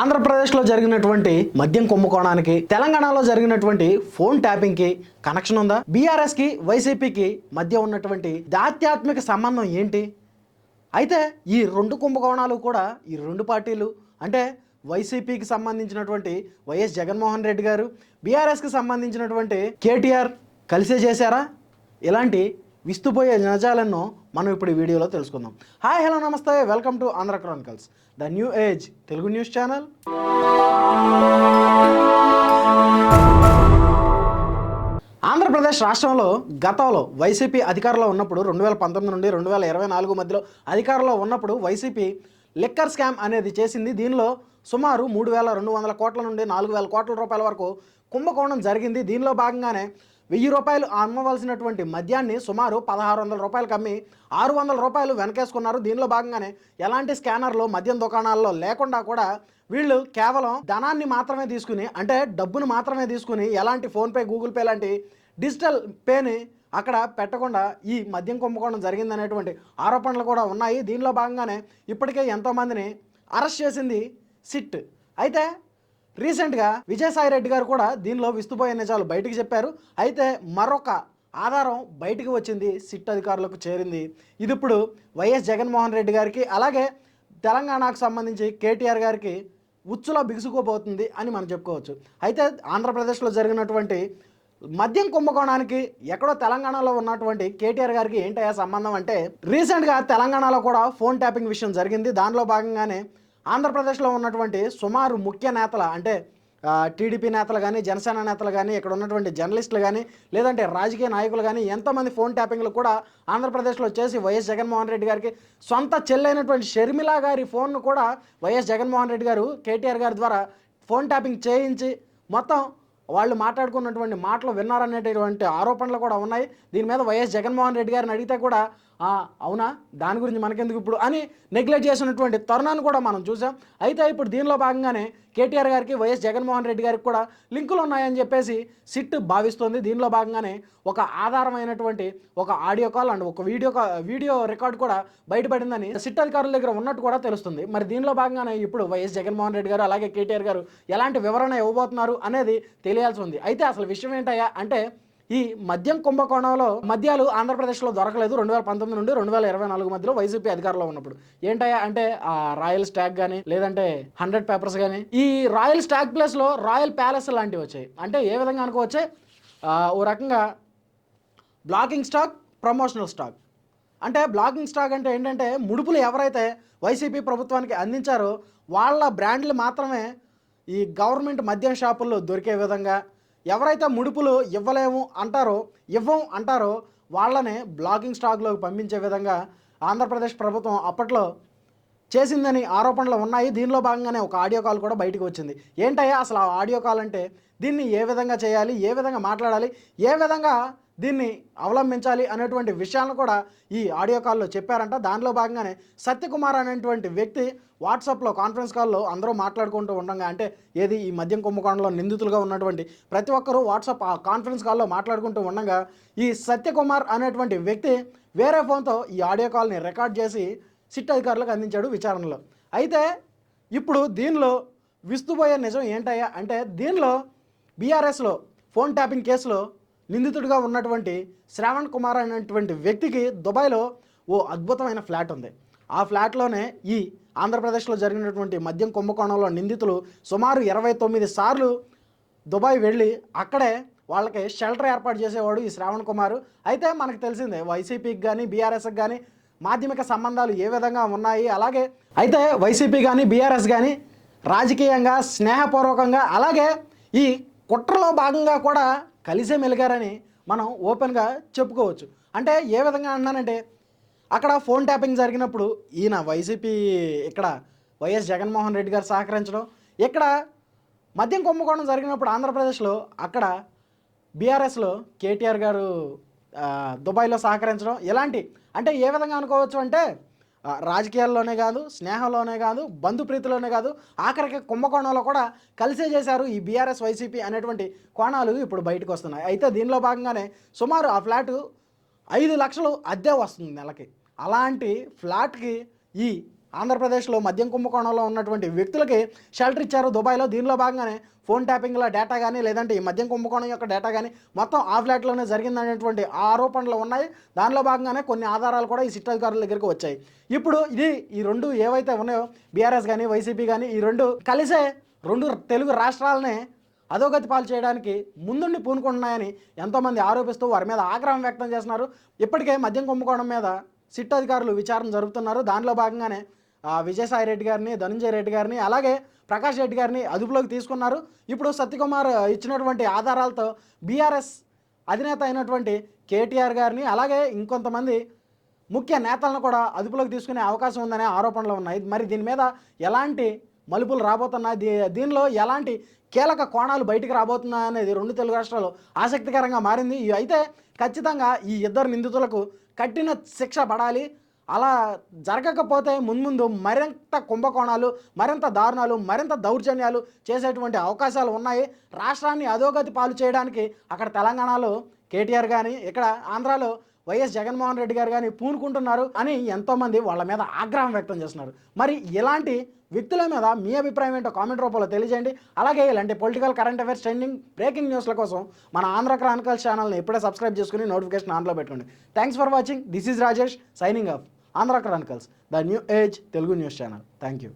ఆంధ్రప్రదేశ్లో జరిగినటువంటి మద్యం కుంభకోణానికి తెలంగాణలో జరిగినటువంటి ఫోన్ ట్యాపింగ్కి కనెక్షన్ ఉందా? బీఆర్ఎస్కి వైసీపీకి మధ్య ఉన్నటువంటి ఆధ్యాత్మిక సంబంధం ఏంటి? అయితే ఈ రెండు కుంభకోణాలు కూడా ఈ రెండు పార్టీలు అంటే వైసీపీకి సంబంధించినటువంటి వైఎస్ జగన్మోహన్ రెడ్డి గారు బీఆర్ఎస్కి సంబంధించినటువంటి కేటీఆర్ కలిసే చేశారా? ఇలాంటి విస్తుపోయే నిజాలను మనం ఇప్పుడు ఈ వీడియోలో తెలుసుకుందాం. హాయ్ హలో నమస్తే. Welcome to Andhra Chronicles the new age Telugu news channel Andhra Pradesh రాష్ట్రంలో గతంలో వైసీపీ అధికారంలో ఉన్నప్పుడు రెండు వేల పంతొమ్మిది నుండి రెండు వేల ఇరవై నాలుగు మధ్యలో అధికారంలో ఉన్నప్పుడు వైసీపీ లిక్కర్ స్కామ్ అనేది చేసింది. దీనిలో సుమారు మూడు వేల రెండు వందల కోట్ల నుండి నాలుగు వేల కోట్ల రూపాయల వరకు కుంభకోణం జరిగింది. దీనిలో భాగంగానే వెయ్యి రూపాయలు అమ్మవలసినటువంటి మద్యాన్ని సుమారు పదహారు వందల రూపాయలకు అమ్మి ఆరు వందల రూపాయలు వెనకేసుకున్నారు. దీనిలో భాగంగానే ఎలాంటి స్కానర్లు మద్యం దుకాణాల్లో లేకుండా కూడా వీళ్ళు కేవలం ధనాన్ని మాత్రమే తీసుకుని అంటే డబ్బును మాత్రమే తీసుకుని ఎలాంటి ఫోన్పే గూగుల్ పే లాంటి డిజిటల్ పేని అక్కడ పెట్టకుండా ఈ మద్యం కుంభకోణం జరిగిందనేటువంటి ఆరోపణలు కూడా ఉన్నాయి. దీనిలో భాగంగానే ఇప్పటికే ఎంతోమందిని అరెస్ట్ చేసింది సిట్. అయితే రీసెంట్గా విజయసాయి రెడ్డి గారు కూడా దీనిలో విస్తుపోయే నిజాలు బయటకు చెప్పారు. అయితే మరొక ఆధారం బయటికి వచ్చింది సిట్ అధికారులకు చేరింది. ఇది ఇప్పుడు వైఎస్ జగన్మోహన్ రెడ్డి గారికి అలాగే తెలంగాణకు సంబంధించి కేటీఆర్ గారికి ఉచ్చులో బిగుసుకోబోతుంది అని మనం చెప్పుకోవచ్చు. అయితే ఆంధ్రప్రదేశ్లో జరిగినటువంటి మద్యం కుంభకోణానికి ఎక్కడో తెలంగాణలో ఉన్నటువంటి కేటీఆర్ గారికి ఏంటయ్యా సంబంధం అంటే రీసెంట్గా తెలంగాణలో కూడా ఫోన్ ట్యాపింగ్ విషయం జరిగింది. దానిలో భాగంగానే ఆంధ్రప్రదేశ్లో ఉన్నటువంటి సుమారు ముఖ్య నేతల అంటే టీడీపీ నేతలు కానీ జనసేన నేతలు కానీ ఇక్కడ ఉన్నటువంటి జర్నలిస్టులు కానీ లేదంటే రాజకీయ నాయకులు కానీ ఎంతోమంది ఫోన్ ట్యాపింగ్లు కూడా ఆంధ్రప్రదేశ్లో చేసి వైఎస్ జగన్మోహన్ రెడ్డి గారికి సొంత చెల్లైనటువంటి షర్మిల గారి ఫోన్ను కూడా వైఎస్ జగన్మోహన్ రెడ్డి గారు కేటీఆర్ గారి ద్వారా ఫోన్ ట్యాపింగ్ చేయించి మొత్తం వాళ్ళు మాట్లాడుకున్నటువంటి మాటలు విన్నారనేటటువంటి ఆరోపణలు కూడా ఉన్నాయి. దీని మీద వైఎస్ జగన్మోహన్ రెడ్డి గారిని అడిగితే కూడా అవునా? దాని గురించి మనకెందుకు ఇప్పుడు? అని నెగ్లెక్ట్ చేసినటువంటి తరుణాన్ని కూడా మనం చూసాం. అయితే ఇప్పుడు దీనిలో భాగంగానే కేటీఆర్ గారికి వైఎస్ జగన్మోహన్ రెడ్డి గారికి కూడా లింకులు ఉన్నాయని చెప్పేసి సిట్ భావిస్తోంది. దీనిలో భాగంగానే ఒక ఆధారమైనటువంటి ఒక ఆడియో కాల్ అండ్ ఒక వీడియో కా వీడియో రికార్డ్ కూడా బయటపడిందని సిట్ అధికారుల దగ్గర ఉన్నట్టు కూడా తెలుస్తుంది. మరి దీనిలో భాగంగానే ఇప్పుడు వైఎస్ జగన్మోహన్ రెడ్డి గారు అలాగే కేటీఆర్ గారు ఎలాంటి వివరణ ఇవ్వబోతున్నారు అనేది తెలియాల్సి ఉంది. అయితే అసలు విషయం ఏంటయ్యా అంటే ఈ మద్యం కుంభకోణంలో మద్యాలు ఆంధ్రప్రదేశ్లో దొరకలేదు రెండు వేల పంతొమ్మిది నుండి రెండు వేల ఇరవై నాలుగు మధ్యలో వైసీపీ అధికారంలో ఉన్నప్పుడు. ఏంటయ్యా అంటే ఆ రాయల్ స్టాక్ కానీ లేదంటే హండ్రెడ్ పేపర్స్ కానీ ఈ రాయల్ స్టాక్ ప్లేస్లో రాయల్ ప్యాలెస్ లాంటివి వచ్చాయి. అంటే ఏ విధంగా అనుకోవచ్చే ఓ రకంగా బ్లాకింగ్ స్టాక్ ప్రమోషనల్ స్టాక్. అంటే బ్లాకింగ్ స్టాక్ అంటే ఏంటంటే ముడుపులు ఎవరైతే వైసీపీ ప్రభుత్వానికి అందించారో వాళ్ళ బ్రాండ్లు మాత్రమే ఈ గవర్నమెంట్ మద్యం షాపుల్లో దొరికే విధంగా ఎవరైతే ముడుపులు ఇవ్వలేము అంటారో ఇవ్వం అంటారో వాళ్ళనే బ్లాకింగ్ స్టాక్లోకి పంపించే విధంగా ఆంధ్రప్రదేశ్ ప్రభుత్వం అప్పట్లో చేసిందని ఆరోపణలు ఉన్నాయి. దీనిలో భాగంగానే ఒక ఆడియో కాల్ కూడా బయటకు వచ్చింది. ఏంటయ్యా అసలు ఆ ఆడియో కాల్ అంటే దీన్ని ఏ విధంగా చేయాలి? ఏ విధంగా మాట్లాడాలి? ఏ విధంగా దీన్ని అవలంబించాలి అనేటువంటి విషయాలను కూడా ఈ ఆడియో కాల్లో చెప్పారంట. దానిలో భాగంగానే సత్యకుమార్ అనేటువంటి వ్యక్తి వాట్సాప్లో కాన్ఫరెన్స్ కాల్లో అందరూ మాట్లాడుకుంటూ ఉండగా అంటే ఏది ఈ మద్యం కుంభకోణంలో నిందితులుగా ఉన్నటువంటి ప్రతి ఒక్కరూ వాట్సాప్ ఆ కాన్ఫరెన్స్ కాల్లో మాట్లాడుకుంటూ ఉండగా ఈ సత్యకుమార్ అనేటువంటి వ్యక్తి వేరే ఫోన్తో ఈ ఆడియో కాల్ని రికార్డ్ చేసి సిట్ అధికారులకు అందించాడు విచారణలో. అయితే ఇప్పుడు దీనిలో విస్తుపోయే నిజం ఏంటయ్యా అంటే దీనిలో బీఆర్ఎస్లో ఫోన్ ట్యాపింగ్ కేసులో నిందితుడిగా ఉన్నటువంటి శ్రావణ్ కుమార్ అనేటువంటి వ్యక్తికి దుబాయ్లో ఓ అద్భుతమైన ఫ్లాట్ ఉంది. ఆ ఫ్లాట్లోనే ఈ ఆంధ్రప్రదేశ్లో జరిగినటువంటి మద్యం కుంభకోణంలో నిందితులు సుమారు ఇరవై తొమ్మిది సార్లు దుబాయ్ వెళ్ళి అక్కడే వాళ్ళకి షెల్టర్ ఏర్పాటు చేసేవాడు ఈ శ్రావణ్ కుమార్. అయితే మనకు తెలిసిందే వైసీపీకి కానీ బీఆర్ఎస్కి కానీ మాధ్యమిక సంబంధాలు ఏ విధంగా ఉన్నాయి? అలాగే అయితే వైసీపీ కానీ బీఆర్ఎస్ కానీ రాజకీయంగా స్నేహపూర్వకంగా అలాగే ఈ కుట్రలో భాగంగా కూడా కలిసే మెలిగారని మనం ఓపెన్గా చెప్పుకోవచ్చు. అంటే ఏ విధంగా అన్నానంటే అక్కడ ఫోన్ ట్యాపింగ్ జరిగినప్పుడు ఈయన వైసీపీ ఇక్కడ వైఎస్ జగన్మోహన్ రెడ్డి గారు సహకరించడం ఇక్కడ మద్యం కుంభకోణం జరిగినప్పుడు ఆంధ్రప్రదేశ్లో అక్కడ బీఆర్ఎస్లో కేటీఆర్ గారు దుబాయ్లో సహకరించడం ఇలాంటి అంటే ఏ విధంగా అనుకోవచ్చు అంటే రాజకీయాల్లోనే కాదు స్నేహంలోనే కాదు బంధుప్రీతిలోనే కాదు ఆఖరికి కుంభకోణంలో కూడా కలిసే చేశారు ఈ బీఆర్ఎస్ వైసీపీ అనేటువంటి కోణాలు ఇప్పుడు బయటకు వస్తున్నాయి. అయితే దీనిలో భాగంగానే సుమారు ఆ ఫ్లాటు ఐదు లక్షలు అద్దె వస్తుంది నెలకి. అలాంటి ఫ్లాట్కి ఈ ఆంధ్రప్రదేశ్లో మద్యం కుంభకోణంలో ఉన్నటువంటి వ్యక్తులకి షెల్టర్ ఇచ్చారు దుబాయ్లో. దీనిలో భాగంగానే ఫోన్ ట్యాపింగ్ల డేటా కానీ లేదంటే ఈ మద్యం కుంభకోణం యొక్క డేటా కానీ మొత్తం ఆ ఫ్లాట్లోనే జరిగిందనేటువంటి ఆరోపణలు ఉన్నాయి. దానిలో భాగంగానే కొన్ని ఆధారాలు కూడా ఈ సిట్ అధికారుల దగ్గరికి వచ్చాయి. ఇప్పుడు ఇది ఈ రెండు ఏవైతే ఉన్నాయో బీఆర్ఎస్ కానీ వైసీపీ కానీ ఈ రెండు కలిసే రెండు తెలుగు రాష్ట్రాలనే అధోగతి పాలు చేయడానికి ముందుండి పూనుకుంటున్నాయని ఎంతోమంది ఆరోపిస్తూ వారి మీద ఆగ్రహం వ్యక్తం చేస్తున్నారు. ఇప్పటికే మద్యం కుంభకోణం మీద సిట్ అధికారులు విచారణ జరుపుతున్నారు. దానిలో భాగంగానే విజయసాయి రెడ్డి గారిని ధనంజయ రెడ్డి గారిని అలాగే ప్రకాష్ రెడ్డి గారిని అదుపులోకి తీసుకున్నారు. ఇప్పుడు సత్యకుమార్ ఇచ్చినటువంటి ఆధారాలతో బీఆర్ఎస్ అధినేత అయినటువంటి కేటీఆర్ గారిని అలాగే ఇంకొంతమంది ముఖ్య నేతలను కూడా అదుపులోకి తీసుకునే అవకాశం ఉందనే ఆరోపణలు ఉన్నాయి. మరి దీని మీద ఎలాంటి మలుపులు రాబోతున్నాయి? దీ దీనిలో ఎలాంటి కీలక కోణాలు బయటికి రాబోతున్నాయి అనేది రెండు తెలుగు రాష్ట్రాలు ఆసక్తికరంగా మారింది. ఇవి అయితే ఖచ్చితంగా ఈ ఇద్దరు నిందితులకు కఠిన శిక్ష పడాలి. అలా జరగకపోతే మున్ముందు మరింత కుంభకోణాలు మరింత దారుణాలు మరింత దౌర్జన్యాలు చేసేటువంటి అవకాశాలు ఉన్నాయి. రాష్ట్రాన్ని అధోగతి పాలు చేయడానికి అక్కడ తెలంగాణలో కేటీఆర్ కానీ ఇక్కడ ఆంధ్రాలో వైఎస్ జగన్మోహన్ రెడ్డి గారు కానీ పూనుకుంటున్నారు అని ఎంతోమంది వాళ్ళ మీద ఆగ్రహం వ్యక్తం చేస్తున్నారు. మరి ఇలాంటి వ్యక్తుల మీద మీ అభిప్రాయం ఏంటో కామెంట్ రూపంలో తెలియజేయండి. అలాగే ఇలాంటి political current affairs trending breaking న్యూస్ల కోసం మన ఆంధ్ర క్రానికల్స్ ఛానల్ని ఇప్పుడే సబ్స్క్రైబ్ చేసుకుని నోటిఫికేషన్ ఆన్లో పెట్టుకోండి. Thanks for watching. This is Rajesh signing off. Andhra Chronicles the new age Telugu news channel. Thank you